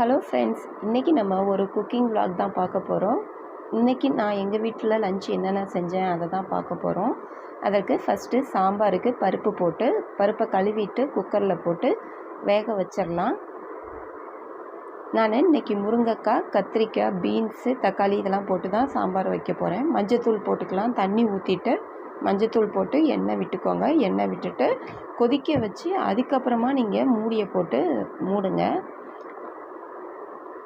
Hello friends இன்றைக்கி நம்ம ஒரு குக்கிங் vlog தான் பார்க்க போகிறோம் இன்றைக்கி நான் எங்கள் வீட்டில் லஞ்ச் என்னென்ன செஞ்சேன் அதை தான் பார்க்க போகிறோம் அதற்கு ஃபஸ்ட்டு சாம்பாருக்கு பருப்பு போட்டு பருப்பை கழுவிட்டு குக்கரில் போட்டு வேக வச்சிடலாம். நான் இன்றைக்கி முருங்கைக்காய் கத்திரிக்காய் பீன்ஸு தக்காளி இதெல்லாம் போட்டு தான் சாம்பார் வைக்க போகிறேன் மஞ்சத்தூள் போட்டுக்கலாம். தண்ணி ஊற்றிட்டு மஞ்சத்தூள் போட்டு எண்ணெய் விட்டுக்கோங்க. எண்ணெய் விட்டுட்டு கொதிக்க வச்சு அதுக்கப்புறமா நீங்கள் மூடியை போட்டு மூடுங்க.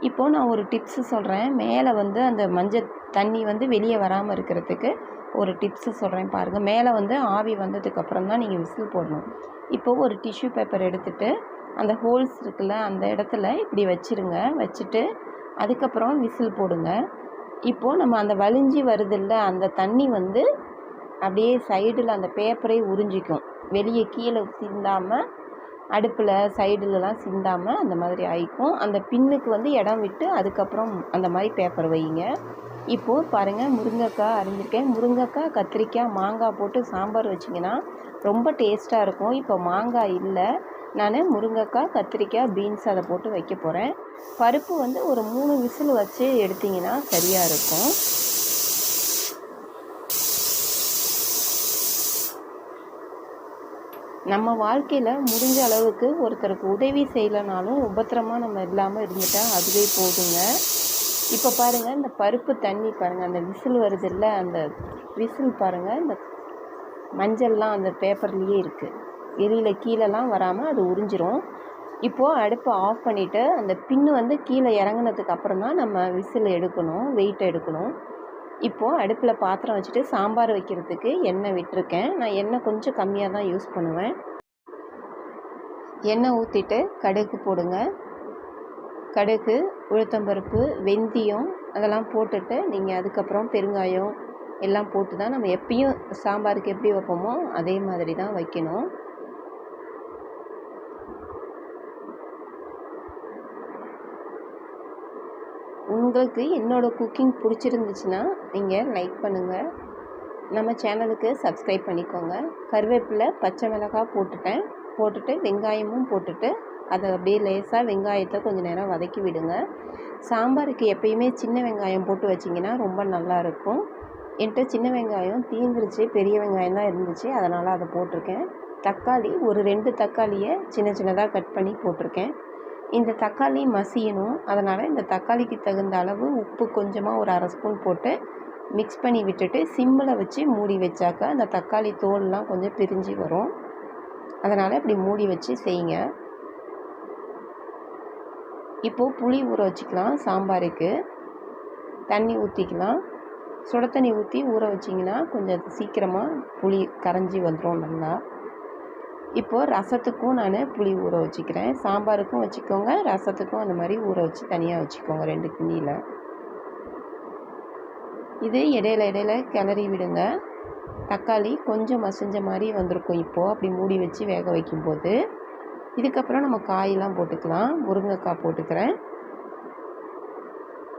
இப்போது நான் ஒரு டிப்ஸு சொல்கிறேன் மேலே வந்து அந்த மஞ்சள் தண்ணி வந்து வெளியே வராமல் இருக்கிறதுக்கு ஒரு டிப்ஸு சொல்கிறேன் பாருங்கள் மேலே வந்து ஆவி வந்ததுக்கப்புறம் தான் நீங்கள் விசில் போடணும். இப்போது ஒரு டிஷ்யூ பேப்பர் எடுத்துகிட்டு அந்த ஹோல்ஸ் இருக்குல்ல அந்த இடத்துல இப்படி வச்சுருங்க. வச்சுட்டு அதுக்கப்புறம் விசில் போடுங்க. இப்போது நம்ம அந்த வலிஞ்சி வருதில்ல அந்த தண்ணி வந்து அப்படியே சைடில் அந்த பேப்பரே உறிஞ்சிக்கும். வெளியே கீழே சிந்தாமல் அடுப்பில் சைடுலலாம் சிந்தாமல் அந்த மாதிரி ஆயிக்கும். அந்த பின்னுக்கு வந்து இடம் விட்டு அதுக்கப்புறம் அந்த மாதிரி பேப்பர் வைங்க. இப்போது பாருங்கள் முருங்கைக்காய் அரிஞ்சிருக்கேன். முருங்கைக்காய் கத்திரிக்காய் மாங்காய் போட்டு சாம்பார் வச்சிங்கன்னா ரொம்ப டேஸ்ட்டாக இருக்கும். இப்போ மாங்காய் இல்லை நான் முருங்கைக்காய் கத்திரிக்காய் பீன்ஸ் அதை போட்டு வைக்க போகிறேன் பருப்பு வந்து ஒரு மூணு விசில் வச்சு எடுத்திங்கன்னா சரியாக இருக்கும். நம்ம வாழ்க்கையில் முடிஞ்ச அளவுக்கு ஒருத்தருக்கு உதவி செய்யலைனாலும் உபத்திரமாக நம்ம இல்லாமல் இருந்துட்டால் அதுவே போதுங்க. இப்போ பாருங்கள் இந்த பருப்பு தண்ணி பாருங்கள் அந்த விசில் வருதில்ல அந்த விசில் பாருங்கள் இந்த மஞ்சள்லாம் அந்த பேப்பர்லேயே இருக்குது வெளியில் கீழெல்லாம் வராமல் அது உறிஞ்சிரும். இப்போது அடுப்பை ஆஃப் பண்ணிவிட்டு அந்த பின்னு வந்து கீழே இறங்குனதுக்கு அப்புறம் தான் நம்ம விசில் எடுக்கணும் வெயிட் எடுக்கணும். இப்போது அடுப்பில் பாத்திரம் வச்சுட்டு சாம்பார் வைக்கிறதுக்கு எண்ணெய் விட்டிருக்கேன். நான் எண்ணெய் கொஞ்சம் கம்மியாக தான் யூஸ் பண்ணுவேன். எண்ணெய் ஊற்றிட்டு கடுகு போடுங்க. கடுகு உளுத்தம்பருப்பு வெந்தயம் அதெல்லாம் போட்டுட்டு நீங்கள் அதுக்கப்புறம் பெருங்காயம் எல்லாம் போட்டு தான் நம்ம எப்பயும் சாம்பாருக்கு எப்படி வைப்போமோ அதே மாதிரி தான் வைக்கணும். உங்களுக்கு என்னோடய குக்கிங் பிடிச்சிருந்துச்சுன்னா நீங்கள் லைக் பண்ணுங்கள் நம்ம சேனலுக்கு சப்ஸ்கிரைப் பண்ணிக்கோங்க. கருவேப்பிலை பச்சை மிளகாய் போட்டுட்டேன். போட்டுட்டு வெங்காயமும் போட்டுட்டு அதை அப்படியே லேசாக வெங்காயத்தை கொஞ்சம் நேரம் வதக்கி விடுங்க. சாம்பாருக்கு எப்பயுமே சின்ன வெங்காயம் போட்டு வச்சிங்கன்னா ரொம்ப நல்லாயிருக்கும் என்கிட்ட சின்ன வெங்காயம் தீந்துருச்சு பெரிய வெங்காயம் தான் இருந்துச்சு. அதனால் அதை போட்டிருக்கேன். தக்காளி ஒரு ரெண்டு தக்காளியை சின்ன சின்னதாக கட் பண்ணி போட்டிருக்கேன். இந்த தக்காளி மசியணும். அதனால் இந்த தக்காளிக்கு தகுந்த அளவு உப்பு கொஞ்சமாக ஒரு அரை ஸ்பூன் போட்டு மிக்ஸ் பண்ணி விட்டுட்டு சிம்மில் வச்சு மூடி வச்சாக்கா அந்த தக்காளி தோல்லாம் கொஞ்சம் பிரிஞ்சு வரும். அதனால் இப்படி மூடி வச்சு செய்யுங்க. இப்போது புளி ஊற வச்சுக்கலாம் சாம்பாருக்கு. தண்ணி ஊற்றிக்கலாம் சுட தண்ணி ஊற்றி ஊற வச்சிங்கன்னா கொஞ்சம் சீக்கிரமாக புளி கரைஞ்சி வந்துடும் நல்லா. இப்போது ரசத்துக்கும் நான் புளி ஊற வச்சுக்கிறேன். சாம்பாருக்கும் வச்சுக்கோங்க. ரசத்துக்கும் அந்த மாதிரி ஊற வச்சு தனியாக வச்சுக்கோங்க ரெண்டு கிண்ணியில். இது இடையில இடையில கிளறி விடுங்க. தக்காளி கொஞ்சம் மசிஞ்ச மாதிரி வந்திருக்கும் இப்போது அப்படி மூடி வச்சு வேக வைக்கும்போது. இதுக்கப்புறம் நம்ம காயெல்லாம் போட்டுக்கலாம். முருங்கைக்காய் போட்டுக்கிறேன்.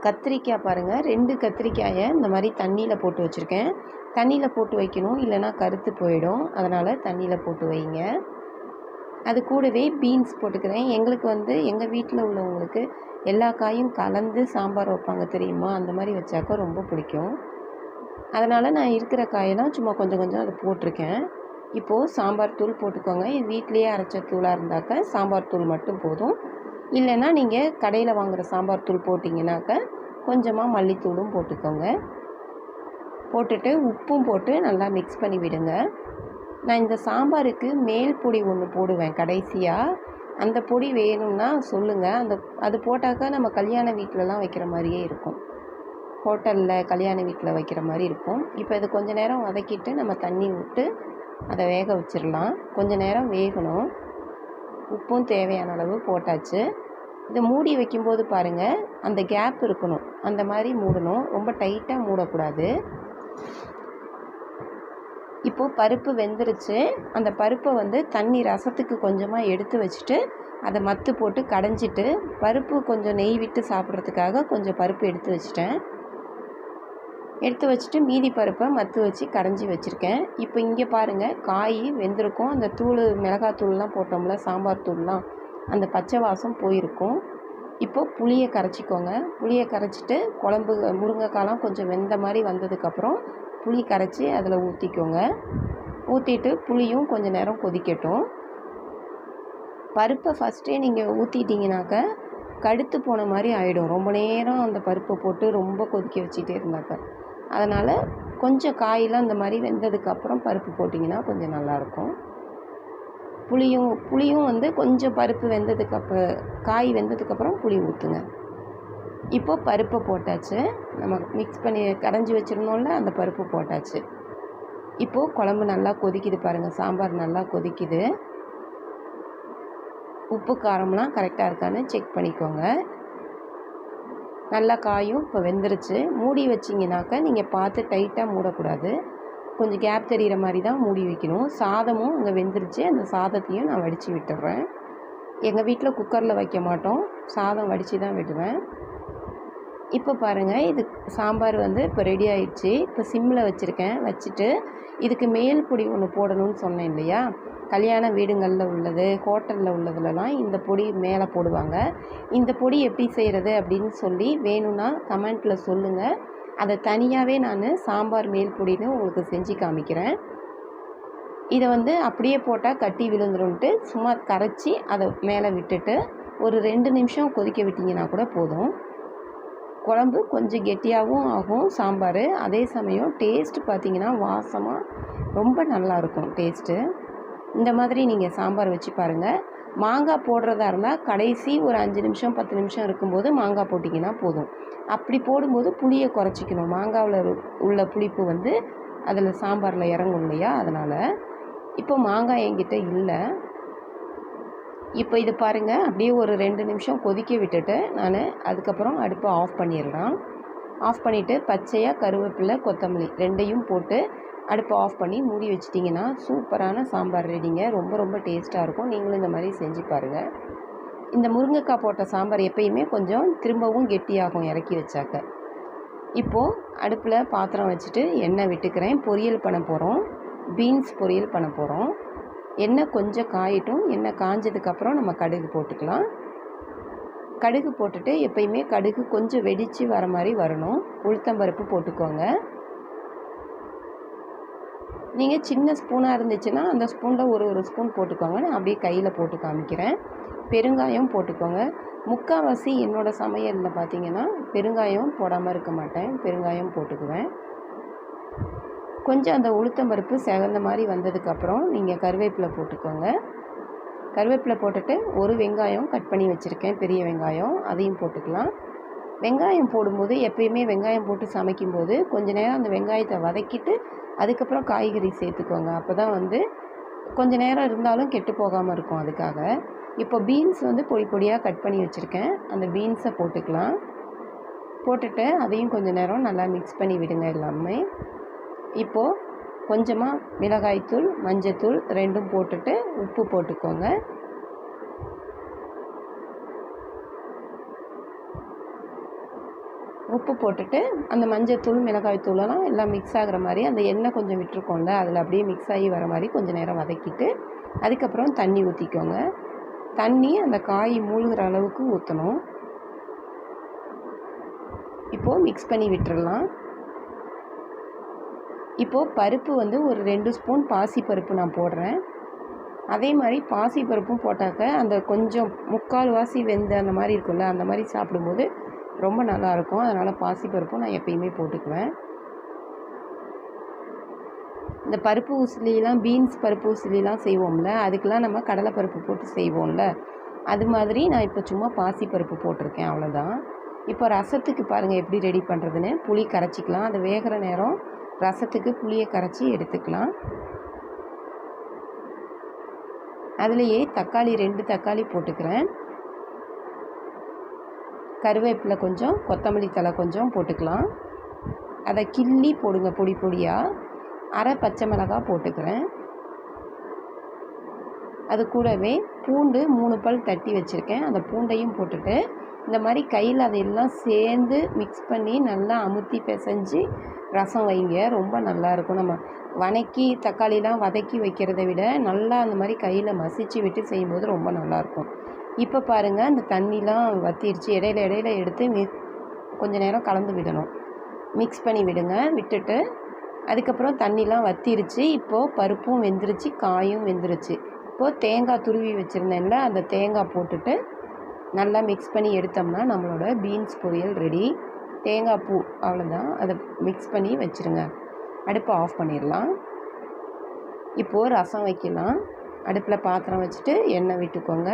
கத்திரிக்காய் பாருங்கள் ரெண்டு கத்திரிக்காயை இந்த மாதிரி தண்ணியில் போட்டு வச்சுருக்கேன். தண்ணியில் போட்டு வைக்கணும். இல்லைனா கருத்து போயிடும். அதனால் தண்ணியில் போட்டு வைங்க. அது கூடவே பீன்ஸ் போட்டுக்கிறேன். எங்களுக்கு வந்து எங்கள் வீட்டில் உள்ளவங்களுக்கு எல்லா காயும் கலந்து சாம்பார் வைப்பாங்க தெரியுமா? அந்த மாதிரி வச்சாக்கா ரொம்ப பிடிக்கும். அதனால் நான் இருக்கிற காயெல்லாம் சும்மா கொஞ்சம் கொஞ்சம் அதை போட்டிருக்கேன். இப்போது சாம்பார் தூள் போட்டுக்கோங்க. இது வீட்லேயே அரைச்ச தூளாக இருந்தாக்க சாம்பார் தூள் மட்டும் போதும். இல்லைன்னா நீங்கள் கடையில் வாங்குகிற சாம்பார் தூள் போட்டிங்கனாக்க கொஞ்சமாக மல்லித்தூளும் போட்டுக்கோங்க. போட்டுட்டு உப்பும் போட்டு நல்லா மிக்ஸ் பண்ணி விடுங்க. நான் இந்த சாம்பாருக்கு மேல் பொடி ஒன்று போடுவேன் கடைசியாக அந்த பொடி வேணும்னா சொல்லுங்கள் அந்த அது போட்டாக்கா நம்ம கல்யாண வீட்டிலலாம் வைக்கிற மாதிரியே இருக்கும். ஹோட்டலில் கல்யாண வீட்டில் வைக்கிற மாதிரி இருக்கும். இப்போ இது கொஞ்சம் நேரம் வதக்கிட்டு நம்ம தண்ணி விட்டு அதை வேக வச்சிடலாம் கொஞ்சம் நேரம் வேகணும். உப்பும் தேவையான அளவு போட்டாச்சு. இதை மூடி வைக்கும்போது பாருங்கள் அந்த கேப் இருக்கணும். அந்த மாதிரி மூடணும். ரொம்ப டைட்டாக மூடக்கூடாது. இப்போது பருப்பு வெந்துருச்சு. அந்த பருப்பை வந்து தண்ணி ரசத்துக்கு கொஞ்சமாக எடுத்து வச்சுட்டு அதை மத்து போட்டு கடைஞ்சிட்டு பருப்பு கொஞ்சம் நெய் விட்டு சாப்பிட்றதுக்காக கொஞ்சம் பருப்பு எடுத்து வச்சிட்டேன். எடுத்து வச்சுட்டு மீதி பருப்பை மத்து வச்சு கடைஞ்சி வச்சுருக்கேன். இப்போ இங்கே பாருங்கள் காய் வெந்திருக்கும். அந்த தூள் மிளகாத்தூள்லாம் போட்டோம்ல சாம்பார் தூள்லாம். அந்த பச்சை வாசம் போயிருக்கும். இப்போது புளியை கரைச்சிக்கோங்க. புளியை கரைச்சிட்டு குழம்பு முருங்கைக்காலாம் கொஞ்சம் வெந்த மாதிரி வந்ததுக்கப்புறம் புளி கரைச்சி அதில் ஊற்றிக்கோங்க ஊற்றிட்டு புளியும் கொஞ்சம் நேரம் கொதிக்கட்டும். பருப்பை ஃபஸ்ட்டே நீங்கள் ஊற்றிட்டீங்கனாக்க கடுத்து போன மாதிரி ஆகிடும் ரொம்ப நேரம் அந்த பருப்பை போட்டு ரொம்ப கொதிக்க வச்சுட்டே இருந்தாக்க. அதனால் கொஞ்சம் காயெலாம் இந்த மாதிரி வெந்ததுக்கப்புறம் பருப்பு போட்டிங்கன்னா கொஞ்சம் நல்லாயிருக்கும் புளியும் புளியும் வந்து கொஞ்சம் பருப்பு வெந்ததுக்கப்புறம் காய் வெந்ததுக்கப்புறம் புளி ஊற்றுங்க இப்போ பருப்பை போட்டாச்சு. நம்ம மிக்ஸ் பண்ணி கடைஞ்சி வச்சுருந்தோம்ல அந்த பருப்பு போட்டாச்சு. இப்போது குழம்பு நல்லா கொதிக்குது பாருங்கள் சாம்பார் நல்லா கொதிக்குது. உப்பு காரம்லாம் கரெக்டாக இருக்கான்னு செக் பண்ணிக்கோங்க. நல்லா காயும் இப்போ வெந்துருச்சு. மூடி வச்சிங்கனாக்கா நீங்கள் பார்த்து டைட்டாக மூடக்கூடாது. கொஞ்சம் கேப் தெரிகிற மாதிரி தான் மூடி வைக்கணும். சாதமும் அங்கே வெந்துருச்சு. அந்த சாதத்தையும் நான் வடித்து விட்டுறேன். எங்கள் வீட்டில் குக்கரில் வைக்க மாட்டோம். சாதம் வடித்து தான் விடுவேன். இப்போ பாருங்கள் இது சாம்பார் வந்து இப்போ ரெடி ஆயிடுச்சு. இப்போ சிம்மில் வச்சுருக்கேன். வச்சுட்டு இதுக்கு மேல் பொடி ஒன்று போடணும்னு சொன்னேன் இல்லையா? கல்யாண வீடுங்களில் உள்ளது ஹோட்டலில் உள்ளதுலலாம் இந்த பொடி மேலே போடுவாங்க. இந்த பொடி எப்படி செய்கிறது அப்படின்னு சொல்லி வேணும்னா கமெண்ட்டில் சொல்லுங்கள் அதை தனியாகவே நான் சாம்பார் மேல் பொடின்னு உங்களுக்கு செஞ்சு காமிக்கிறேன். இதை வந்து அப்படியே போட்டால் கட்டி விழுந்துருன்ட்டு சும்மா கரைச்சி அதை மேலே விட்டுட்டு ஒரு ரெண்டு நிமிஷம் கொதிக்க விட்டிங்கன்னா கூட போதும். குழம்பு கொஞ்சம் கெட்டியாகவும் ஆகும் சாம்பார். அதே சமயம் டேஸ்ட் பார்த்திங்கன்னா வாசமாக ரொம்ப நல்லாயிருக்கும் டேஸ்ட்டு. இந்த மாதிரி நீங்கள் சாம்பார் வச்சு பாருங்கள் மாங்காய் போடுறதா இருந்தால் கடைசி ஒரு அஞ்சு நிமிஷம் பத்து நிமிஷம் இருக்கும்போது மாங்காய் போட்டிங்கன்னா போதும். அப்படி போடும்போது புளியை குறைச்சிக்கணும். மாங்காவில் உள்ள புளிப்பு வந்து அதில் சாம்பாரில் இறங்கும் இல்லையா? அதனால் இப்போ மாங்காய் என்கிட்ட இல்லை. இப்போ இது பாருங்கள் அப்படியே ஒரு ரெண்டு நிமிஷம் கொதிக்க விட்டுட்டு நான் அதுக்கப்புறம் அடுப்பை ஆஃப் பண்ணிடலாம். ஆஃப் பண்ணிவிட்டு பச்சையாக கருவேப்பிலை கொத்தமல்லி ரெண்டையும் போட்டு அடுப்பை ஆஃப் பண்ணி மூடி வச்சிட்டிங்கன்னா சூப்பரான சாம்பார் ரெடிங்க. ரொம்ப ரொம்ப டேஸ்ட்டாக இருக்கும். நீங்களும் இந்த மாதிரி செஞ்சு பாருங்கள் இந்த முருங்கைக்காய் போட்ட சாம்பார் எப்பயுமே கொஞ்சம் திரும்பவும் கெட்டியாகும் இறக்கி வச்சாக்க. இப்போது அடுப்பில் பாத்திரம் வச்சுட்டு எண்ணெய் விட்டுக்கிறேன். பொரியல் பண்ண போகிறோம் பீன்ஸ் பொரியல் பண்ண போகிறோம் எண்ணெய் கொஞ்சம் காயட்டும். எண்ணெய் காஞ்சதுக்கப்புறம் நம்ம கடுகு போட்டுக்கலாம். கடுகு போட்டுட்டு எப்பயுமே கடுகு கொஞ்சம் வெடித்து வர மாதிரி வரணும். உளுத்தம்பருப்பு போட்டுக்கோங்க. நீங்கள் சின்ன ஸ்பூனாக இருந்துச்சுன்னா அந்த ஸ்பூனில் ஒரு ஒரு ஸ்பூன் போட்டுக்கோங்க. நான் அப்படியே கையில் போட்டு காமிக்கிறேன். பெருங்காயம் போட்டுக்கோங்க. முக்கால்வாசி என்னோடய சமையலில் பார்த்தீங்கன்னா பெருங்காயம் போடாமல் இருக்க மாட்டேன். பெருங்காயம் போட்டுக்குவேன். கொஞ்சம் அந்த உளுத்தம் பருப்பு செகந்த மாதிரி வந்ததுக்கப்புறம் நீங்கள் கருவேப்பிலை போட்டுக்கோங்க. கருவேப்பிலை போட்டுட்டு ஒரு வெங்காயம் கட் பண்ணி வச்சுருக்கேன். பெரிய வெங்காயம் அதையும் போட்டுக்கலாம். வெங்காயம் போடும்போது எப்பயுமே வெங்காயம் போட்டு சமைக்கும்போது கொஞ்ச நேரம் அந்த வெங்காயத்தை வதக்கிட்டு அதுக்கப்புறம் காய்கறி சேர்த்துக்கோங்க. அப்போ தான் வந்து கொஞ்ச நேரம் இருந்தாலும் கெட்டு போகாமல் இருக்கும் அதுக்காக. இப்போ பீன்ஸ் வந்து பொடி பொடியாக கட் பண்ணி வச்சுருக்கேன். அந்த பீன்ஸை போட்டுக்கலாம். போட்டுட்டு அதையும் கொஞ்சம் நேரம் நல்லா மிக்ஸ் பண்ணி விடுங்க எல்லாமே. இப்போது கொஞ்சமாக மிளகாய்த்தூள் மஞ்சத்தூள் ரெண்டும் போட்டுட்டு உப்பு போட்டுக்கோங்க. உப்பு போட்டுட்டு அந்த மஞ்சத்தூள் மிளகாய்த்தூளெல்லாம் எல்லாம் மிக்ஸ் ஆகிற மாதிரி அந்த எண்ணெய் கொஞ்சம் விட்டுருக்கோம்ல அதில் அப்படியே மிக்ஸ் ஆகி வர மாதிரி கொஞ்சம் நேரம் வதக்கிட்டு அதுக்கப்புறம் தண்ணி ஊற்றிக்கோங்க தண்ணி அந்த காய் மூழ்கிற அளவுக்கு ஊற்றணும் இப்போது மிக்ஸ் பண்ணி விட்டுடலாம் இப்போது பருப்பு வந்து ஒரு ரெண்டு ஸ்பூன் பாசி பருப்பு நான் போடுறேன். அதே மாதிரி பாசி பருப்பும் போட்டாக்க அந்த கொஞ்சம் முக்கால் வாசி வெந்து அந்த மாதிரி இருக்கும்ல அந்த மாதிரி சாப்பிடும்போது ரொம்ப நல்லாயிருக்கும் அதனால் பாசிப்பருப்பும் நான் எப்பயுமே போட்டுக்குவேன். இந்த பருப்பு உசிலிலாம் பீன்ஸ் பருப்பு உசிலிலாம் செய்வோம்ல அதுக்கெலாம் நம்ம கடலைப்பருப்பு போட்டு செய்வோம்ல. அது மாதிரி நான் இப்போ சும்மா பாசி பருப்பு போட்டிருக்கேன் அவ்வளோதான். இப்போ ரசத்துக்கு பாருங்கள் எப்படி ரெடி பண்ணுறதுன்னு புளி கரைச்சிக்கலாம். அது வேகிற நேரம் ரசத்துக்கு புளியை கரைச்சி எடுத்துக்கலாம். அதுலேயே தக்காளி ரெண்டு தக்காளி போட்டுக்கிறேன். கருவேப்பிலை கொஞ்சம் கொத்தமல்லி தழை கொஞ்சம் போட்டுக்கலாம். அதை கிள்ளி போடுங்க பொடி பொடியாக அரை பச்சை மிளகாய் போட்டுக்கிறேன். அது கூடவே பூண்டு மூணு பல் தட்டி வச்சுருக்கேன். அந்த பூண்டையும் போட்டுட்டு இந்த மாதிரி கையில் அதையெல்லாம் சேர்ந்து மிக்ஸ் பண்ணி நல்லா அமுத்தி பிசைஞ்சு ரசம் வைங்க. ரொம்ப நல்லாயிருக்கும் நம்ம வதக்கி தக்காளிலாம் வதக்கி வைக்கிறத விட நல்லா அந்த மாதிரி கையில் மசிச்சு விட்டு செய்யும்போது ரொம்ப நல்லாயிருக்கும் இப்போ பாருங்கள் அந்த தண்ணிலாம் வற்றிருச்சு இடையில இடையில எடுத்து மி கொஞ்சம் நேரம் கலந்து விடணும். மிக்ஸ் பண்ணி விடுங்க. விட்டுட்டு அதுக்கப்புறம் தண்ணிலாம் வற்றிருச்சு இப்போது பருப்பும் வெந்துருச்சு காயும் வெந்துருச்சு. இப்போது தேங்காய் துருவி வச்சுருந்தேன்ல அந்த தேங்காய் போட்டுட்டு நல்லா மிக்ஸ் பண்ணி எடுத்தோம்னா நம்மளோட பீன்ஸ் பொரியல் ரெடி தேங்காய் பூ அவ்வளோதான் அதை மிக்ஸ் பண்ணி வச்சுருங்க. அடுப்பை ஆஃப் பண்ணிடலாம். இப்போது ரசம் வைக்கலாம். அடுப்பில் பாத்திரம் வச்சுட்டு எண்ணெய் விட்டுக்கோங்க.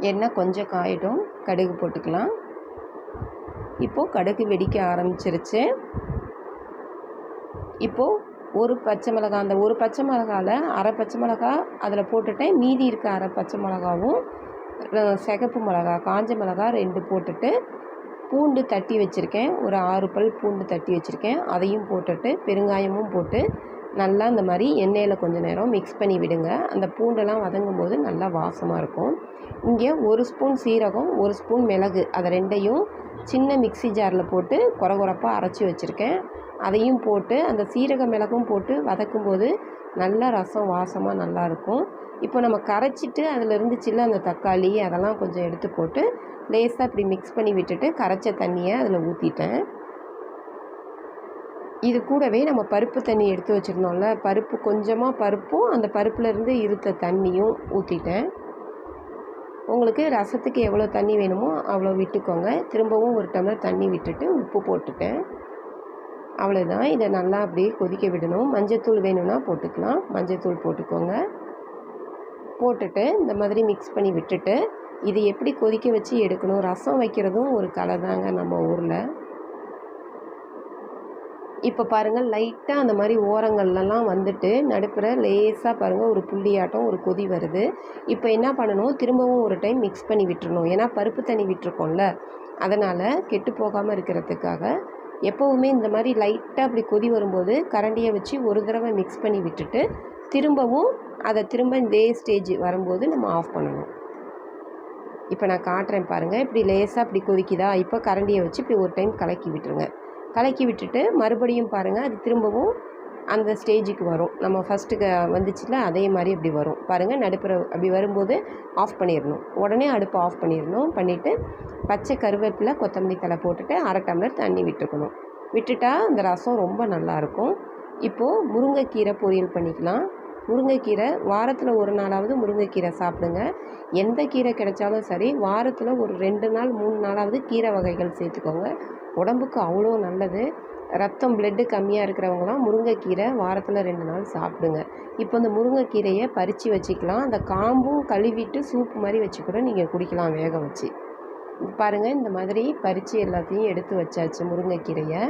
எண்ணெய் கொஞ்சம் காயிடும் கடுகு போட்டுக்கலாம். இப்போது கடுகு வெடிக்க ஆரம்பிச்சிருச்சு. இப்போது ஒரு பச்சை மிளகா அந்த ஒரு பச்சை மிளகாவில் அரை பச்சை மிளகா அதில் போட்டுட்டேன் மீதி இருக்க அரை பச்சை மிளகாவும் சிகப்பு மிளகா காஞ்ச மிளகா ரெண்டு போட்டுட்டு பூண்டு தட்டி வச்சுருக்கேன். ஒரு ஆறு பல் பூண்டு தட்டி வச்சுருக்கேன். அதையும் போட்டுட்டு பெருங்காயமும் போட்டு நல்லா இந்த மாதிரி எண்ணெயில் கொஞ்சம் நேரம் மிக்ஸ் பண்ணி விடுங்க. அந்த பூண்டெல்லாம் வதங்கும் போது நல்லா வாசமாக இருக்கும். இங்கே ஒரு ஸ்பூன் சீரகம் ஒரு ஸ்பூன் மிளகு அதை ரெண்டையும் சின்ன மிக்சி ஜாரில் போட்டு குறகுறப்பாக அரைச்சி வச்சுருக்கேன். அதையும் போட்டு அந்த சீரக மிளகும் போட்டு வதக்கும் போது நல்லா ரசம் வாசமாக நல்லாயிருக்கும் இப்போ நம்ம கரைச்சிட்டு அதில் இருந்துச்சுல்ல அந்த தக்காளி அதெல்லாம் கொஞ்சம் எடுத்து போட்டு லேசாக இப்படி மிக்ஸ் பண்ணி விட்டுட்டு கரைச்ச தண்ணியை அதில் ஊற்றிட்டேன் இது கூடவே நம்ம பருப்பு தண்ணி எடுத்து வச்சுருந்தோம்ல பருப்பு கொஞ்சமாக பருப்பும் அந்த பருப்புலேருந்து இருத்த தண்ணியும் ஊற்றிட்டேன் உங்களுக்கு ரசத்துக்கு எவ்வளோ தண்ணி வேணுமோ அவ்வளோ விட்டுக்கோங்க. திரும்பவும் ஒரு டம்ளர் தண்ணி விட்டுட்டு உப்பு போட்டுட்டேன். அவ்வளோதான் இதை நல்லா அப்படியே கொதிக்க விடணும். மஞ்சத்தூள் வேணும்னா போட்டுக்கலாம். மஞ்சத்தூள் போட்டுக்கோங்க. போட்டுட்டு இந்த மாதிரி மிக்ஸ் பண்ணி விட்டுட்டு இது எப்படி கொதிக்க வச்சு எடுக்கணும்? ரசம் வைக்கிறதும் ஒரு கலை தாங்க நம்ம ஊரில். இப்போ பாருங்கள் லைட்டாக அந்த மாதிரி ஓரங்கள்லாம் வந்துட்டு நடுப்புற லேசாக பாருங்கள் ஒரு புள்ளியாட்டம் ஒரு கொதி வருது. இப்போ என்ன பண்ணணும்? திரும்பவும் ஒரு டைம் மிக்ஸ் பண்ணி விட்டுறணும். ஏன்னா பருப்பு தண்ணி விட்டுருக்கோம்ல. அதனால் கெட்டு போகாமல் இருக்கிறதுக்காக எப்போவுமே இந்த மாதிரி லைட்டாக அப்படி கொதி வரும்போது கரண்டியை வச்சு ஒரு தடவை மிக்ஸ் பண்ணி விட்டுட்டு திரும்பவும் அதை திரும்ப இதே ஸ்டேஜ் வரும்போது நம்ம ஆஃப் பண்ணணும். இப்போ நான் காட்டுறேன் பாருங்கள் இப்படி லேசாக இப்படி கொதிக்குதா? இப்போ கரண்டியை வச்சு இப்படி ஒரு டைம் கலக்கி விட்டுருங்க. கலக்கி விட்டுட்டு மறுபடியும் பாருங்கள் அது திரும்பவும் அந்த ஸ்டேஜுக்கு வரும். நம்ம ஃபஸ்ட்டுக்கு வந்துச்சுல அதே மாதிரி அப்படி வரும். பாருங்கள் நடுப்புற அப்படி வரும்போது ஆஃப் பண்ணிடணும் உடனே அடுப்பை ஆஃப் பண்ணிடணும் பண்ணிவிட்டு பச்சை கருவேப்பிலை கொத்தமல்லி தலை போட்டுட்டு அரை டம்ளர் தண்ணி விட்டுக்கணும். விட்டுட்டா அந்த ரசம் ரொம்ப நல்லாயிருக்கும் இப்போது முருங்கைக்கீரை பொரியல் பண்ணிக்கலாம். முருங்கைக்கீரை வாரத்தில் ஒரு நாளாவது முருங்கைக்கீரை சாப்பிடுங்க. எந்த கீரை கிடைச்சாலும் சரி வாரத்தில் ஒரு ரெண்டு நாள் மூணு நாளாவது கீரை வகைகள் சேர்த்துக்கோங்க. உடம்புக்கு அவ்வளோ நல்லது. ரத்தம் பிளட்டு கம்மியாக இருக்கிறவங்களாம் முருங்கைக்கீரை வாரத்தில் ரெண்டு நாள் சாப்பிடுங்க. இப்போ இந்த முருங்கைக்கீரையை பறித்து வச்சுக்கலாம். அந்த காம்பும் கழுவிட்டு சூப் மாதிரி வச்சு கூட நீங்கள் குடிக்கலாம் வேக வச்சு. பாருங்கள் இந்த மாதிரி பறித்து எல்லாத்தையும் எடுத்து வச்சாச்சு முருங்கைக்கீரையை.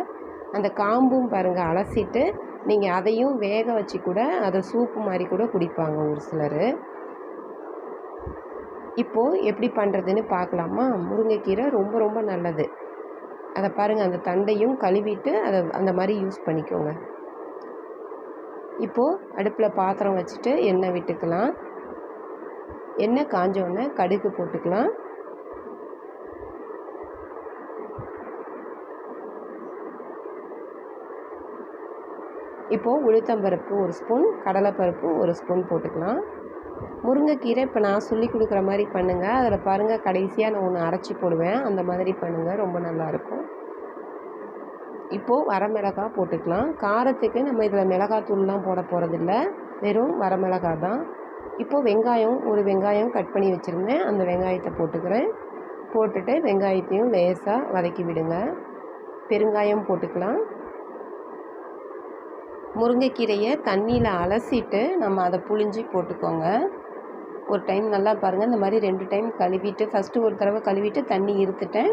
அந்த காம்பும் பாருங்கள் அலசிட்டு நீங்கள் அதையும் வேக வச்சு கூட அதை சூப்பு மாதிரி கூட குடிப்பாங்க ஒரு சிலர். இப்போது எப்படி பண்ணுறதுன்னு பார்க்கலாமா? முருங்கைக்கீரை ரொம்ப ரொம்ப நல்லது. அதை பாருங்கள் அந்த தண்டையும் கழுவிட்டு அதை அந்த மாதிரி யூஸ் பண்ணிக்கோங்க. இப்போது அடுப்பில் பாத்திரம் வச்சுட்டு எண்ணெய் விட்டுக்கலாம். எண்ணெய் காஞ்சோடனே கடுகு போட்டுக்கலாம். இப்போது உளுத்தம்பருப்பு ஒரு ஸ்பூன் கடலைப்பருப்பு ஒரு ஸ்பூன் போட்டுக்கலாம். முருங்கைக்கீரை இப்போ நான் சொல்லி கொடுக்குற மாதிரி பண்ணுங்கள் அதில் பாருங்கள் கடைசியாக நான் ஒன்று அரைச்சி போடுவேன். அந்த மாதிரி பண்ணுங்கள் ரொம்ப நல்லாயிருக்கும் இப்போது வரமிளகாய் போட்டுக்கலாம். காரத்துக்கு நம்ம இதில் மிளகாத்தூள்லாம் போட போகிறதில்ல வெறும் வரமிளகாய் தான். இப்போது வெங்காயம் ஒரு வெங்காயம் கட் பண்ணி வச்சுருந்தேன். அந்த வெங்காயத்தை போட்டுக்கிறேன். போட்டுட்டு வெங்காயத்தையும் லேசாக வதக்கி விடுங்க. பெருங்காயம் போட்டுக்கலாம். முருங்கைக்கீரையை தண்ணியில் அலசிட்டு நம்ம அதை புழிஞ்சி போட்டுக்கோங்க. ஒரு டைம் நல்லா பாருங்கள் இந்த மாதிரி ரெண்டு டைம் கழுவிட்டு ஃபஸ்ட்டு ஒரு தடவை கழுவிட்டு தண்ணி இருத்துட்டேன்.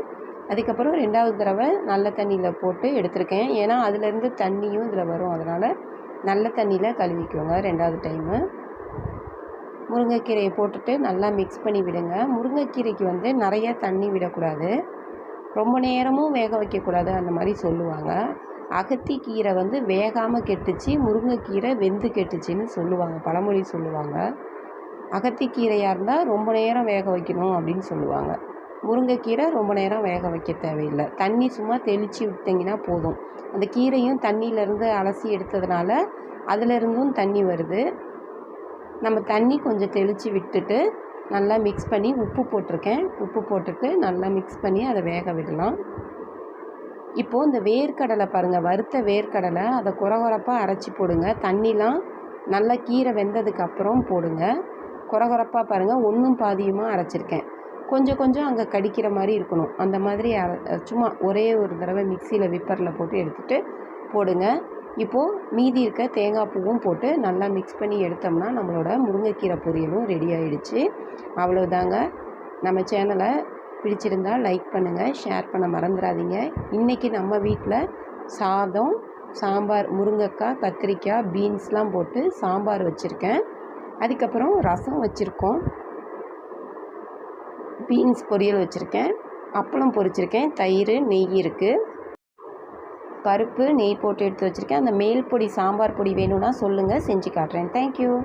அதுக்கப்புறம் ரெண்டாவது தடவை நல்ல தண்ணியில் போட்டு எடுத்திருக்கேன். ஏன்னா அதுலேருந்து தண்ணியும் இதில் வரும். அதனால் நல்ல தண்ணியில் கழுவிக்கோங்க ரெண்டாவது டைமு முருங்கைக்கீரையை போட்டுட்டு நல்லா மிக்ஸ் பண்ணி விடுங்க. முருங்கைக்கீரைக்கு வந்து நிறைய தண்ணி விடக்கூடாது. ரொம்ப நேரமும் வேக வைக்கக்கூடாது. அந்த மாதிரி சொல்லுவாங்க. அகத்திக்கீரை வந்து வேகாமல் கெட்டுச்சு முருங்கைக்கீரை வெந்து கெட்டுச்சின்னு சொல்லுவாங்க பழமொழி சொல்லுவாங்க. அகத்திக்கீரையாக இருந்தால் ரொம்ப நேரம் வேக வைக்கணும் அப்படின்னு சொல்லுவாங்க. முருங்கைக்கீரை ரொம்ப நேரம் வேக வைக்க தேவையில்லை. தண்ணி சும்மா தெளித்து விட்டிங்கன்னா போதும். அந்த கீரையும் தண்ணியிலேருந்து அலசி எடுத்ததுனால அதிலிருந்தும் தண்ணி வருது. நம்ம தண்ணி கொஞ்சம் தெளித்து விட்டுட்டு நல்லா மிக்ஸ் பண்ணி உப்பு போட்டிருக்கேன். உப்பு போட்டுட்டு நல்லா மிக்ஸ் பண்ணி அதை வேக விடலாம். இப்போது இந்த வேர்க்கடலை பாருங்கள் வறுத்த வேர்க்கடலை அதை குறகுறப்பாக அரைச்சி போடுங்க. தண்ணிலாம் நல்லா கீரை வெந்ததுக்கு அப்புறம் போடுங்க. குறகுறப்பாக பாருங்கள் ஒன்றும் பாதியுமாக அரைச்சிருக்கேன். கொஞ்சம் கொஞ்சம் அங்கே கடிக்கிற மாதிரி இருக்கணும். அந்த மாதிரி சும்மா ஒரே ஒரு தடவை மிக்சியில் விப்பரில் போட்டு எடுத்துகிட்டு போடுங்க. இப்போது மீதி இருக்க தேங்காய் பூவும் போட்டு நல்லா மிக்ஸ் பண்ணி எடுத்தோம்னா நம்மளோட முருங்கைக்கீரை பொரியலும் ரெடி ஆகிடுச்சு அவ்வளோதாங்க நம்ம சேனலை பிடிச்சிருந்தா லைக் பண்ணுங்கள் ஷேர் பண்ண மறந்துடாதீங்க இன்றைக்கி நம்ம வீட்டில் சாதம் சாம்பார் முருங்கைக்காய் கத்திரிக்காய் பீன்ஸ்லாம் போட்டு சாம்பார் வச்சுருக்கேன். அதுக்கப்புறம் ரசம் வச்சுருக்கோம். பீன்ஸ் பொரியல் வச்சுருக்கேன். அப்பளம் பொரிச்சிருக்கேன். தயிர் நெய் இருக்குது பருப்பு நெய் போட்டு எடுத்து வச்சுருக்கேன். அந்த மேல் பொடி சாம்பார் பொடி வேணும்னா சொல்லுங்கள் செஞ்சு காட்டுறேன். தேங்க்யூ